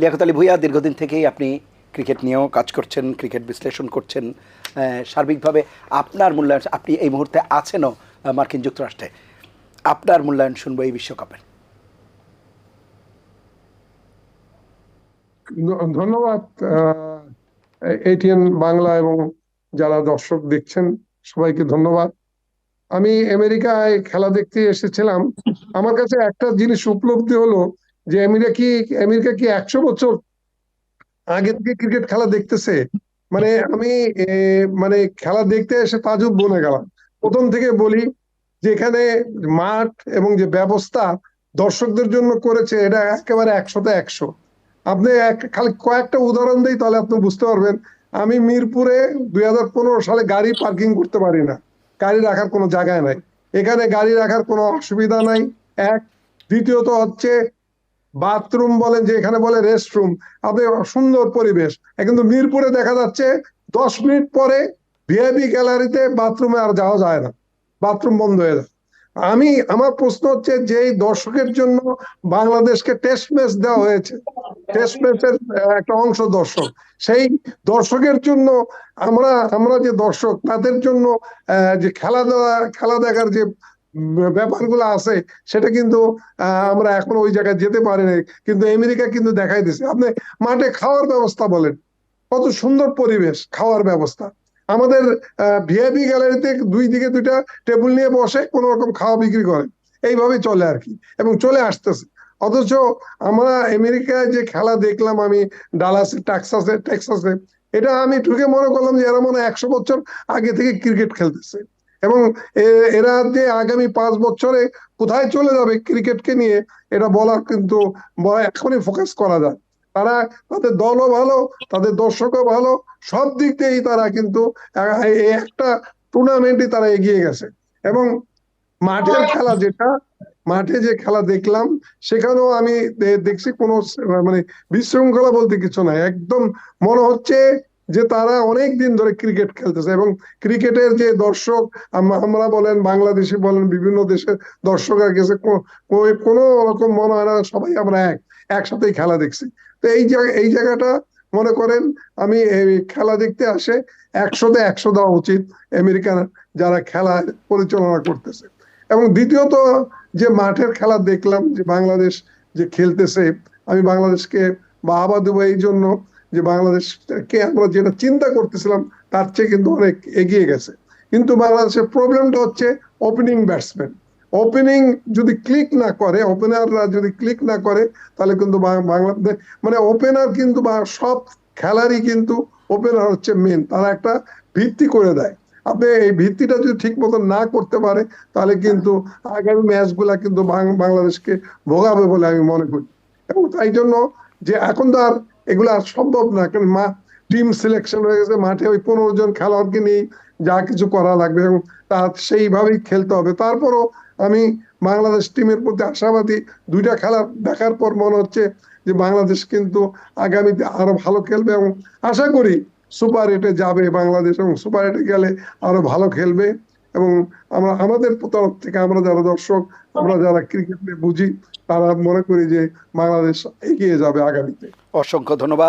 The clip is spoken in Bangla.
লিয়াকত আলী ভুইয়া দীর্ঘদিন থেকেই আপনি ক্রিকেট নিয়েও কাজ করছেন, ক্রিকেট বিশ্লেষণ করছেন সার্বিকভাবে আপনার মূল্যায়ন, আপনি এই মুহূর্তে আছেনও মার্কিন যুক্তরাষ্ট্রে। আপনার মূল্যায়ন শুনব এই বিশ্বকাপের। ধন্যবাদ এটিএন বাংলা এবং যারা দর্শক দেখছেন, সবাইকে ধন্যবাদ। আমি আমেরিকায় খেলা দেখতে এসেছিলাম। আমার কাছে একটা জিনিস উপলব্ধি হলো যে আমেরিকা কি আমেরিকা কি একশো বছর আগে থেকে ক্রিকেট খেলা দেখতেছে? মানে আমি মানে খেলা দেখতে এসে তাজুব বনে গেলাম। প্রথম থেকে বলি যে এখানে মাঠ এবং যে ব্যবস্থা দর্শকদের জন্য করেছে, এটা একেবারে একশোতে একশো। আপনি খালি কয়েকটা উদাহরণ দিই তাহলে আপনি বুঝতে পারবেন। আমি মিরপুরে দুই হাজার পনেরো সালে গাড়ি পার্কিং করতে পারি না। গাড়ি রাখার কোনো জায়গায় নাই। এখানে গাড়ি রাখার কোনো অসুবিধা নাই। এক, দ্বিতীয়ত হচ্ছে বাথরুম বলেন যে এখানে বলে রেস্টরুম, আপনি সুন্দর পরিবেশ। কিন্তু মিরপুরে দেখা যাচ্ছে দশ মিনিট পরে ভিআইপি গ্যালারিতে বাথরুমে আর যাওয়া যায় না। বাথরুম বন্ধ হয়ে যায়। আমি, আমার প্রশ্ন হচ্ছে যে দর্শকের জন্য বাংলাদেশকে টেস্ট ম্যাচ দেওয়া হয়েছে। টেস্ট ম্যাচের একটা অংশ দর্শক। সেই দর্শকের জন্য আমরা আমরা যে দর্শক, তাদের জন্য যে খেলা দেওয়া খেলা দেখার যে ব্যাপারগুলো আছে, সেটা কিন্তু আমরা এখন ওই জায়গায় যেতে পারি নাই। কিন্তু আমেরিকা কিন্তু দেখাই দিছে। আপনি মাঠে খাওয়ার ব্যবস্থা বলেন। কত সুন্দর পরিবেশ, খাওয়ার ব্যবস্থা। আমাদের ভিআইপি গ্যালারিতে দুই দিকে দুইটা টেবিল নিয়ে বসে কোন রকম খাওয়া বিক্রি করে। এইভাবে চলে আর কি। এবং চলে আসতেছে। অথচ আমরা আমেরিকায় যে খেলা দেখলাম আমি, ডালাসে, টেক্সাসে টেক্সাসে, এটা আমি ঢুকে মনে করলাম যে এরা মনে হয় একশো বছর আগে থেকে ক্রিকেট খেলতেছে। এবং এরা যে আগামী পাঁচ বছরে কোথায় চলে যাবে ক্রিকেটকে নিয়ে, এটা বলা কিন্তু এখনই ফোকাস করা যায়। তারা তাদের দলও ভালো, তাদের দর্শকও ভালো, সব দিক দিয়েই তারা কিন্তু একটা টুর্নামেন্টই তারা এগিয়ে গেছে। এবং মাঠের খেলা যেটা, মাঠে যে খেলা দেখলাম, সেখানেও আমি দেখছি কোনো মানে বিশৃঙ্খলা বলতে কিছু নাই। একদম মনে হচ্ছে যে তারা অনেক দিন ধরে ক্রিকেট খেলতেছে এবং ক্রিকেটের যে দর্শক আম- আমরা বলেন, বাংলাদেশি বলেন, বিভিন্ন দেশের দর্শকরা গেছে কোনো রকম মনে হয় না, সবাই আমরা এক, একসাথেই খেলা দেখছি। তো এই জায়গা, এই জায়গাটা মনে করেন, আমি খেলা দেখতে আসে, একশোতে একশো দেওয়া উচিত আমেরিকান যারা খেলা পরিচালনা করতেছে। এবং দ্বিতীয়ত যে মাঠের খেলা দেখলাম, যে বাংলাদেশ যে খেলতেছে, আমি বাংলাদেশকে বাহাবা দেবো এই জন্য। যে বাংলাদেশকে আমরা যেটা চিন্তা করতেছিলাম, তার চেয়ে কিন্তু অনেক এগিয়ে গেছে। কিন্তু বাংলাদেশের প্রবলেমটা হচ্ছে ওপেনিং ব্যাটসম্যান ওপেনিং যদি ক্লিক না করে ওপেনাররা যদি ক্লিক না করে, তাহলে কিন্তু বাংলাদেশ মানে ওপেনার কিন্তু সব খেলারই কিন্তু ওপেনার হচ্ছে মেন তারা একটা ভিত্তি করে দেয়। আপনি এই ভিত্তিটা যদি ঠিক মতো না করতে পারে, তাহলে কিন্তু আগামী ম্যাচগুলা কিন্তু বাংলাদেশকে ভোগাবে বলে আমি মনে করি। এবং তাই জন্য যে এখন তো আর এগুলো আর সম্ভব না, কারণ মা টিম সিলেকশন হয়ে গেছে, মাঠে ওই পনেরো জন খেলোয়াড়কে নিয়ে যা কিছু করা লাগবে এবং তা সেইভাবেই খেলতে হবে। তারপরও আমি বাংলাদেশ টিমের প্রতি আশাবাদী দুইটা খেলা দেখার পর মনে হচ্ছে যে বাংলাদেশ কিন্তু আগামীতে আরও ভালো খেলবে এবং আশা করি সুপার এটে যাবে বাংলাদেশ এবং সুপার এটে গেলে আরও ভালো খেলবে। এবং আমরা আমাদের তরফ থেকে আমরা যারা দর্শক আমরা যারা ক্রিকেট বুঝি তারা মনে করি যে বাংলাদেশ এগিয়ে যাবে আগামীতে। অসংখ্য ধন্যবাদ।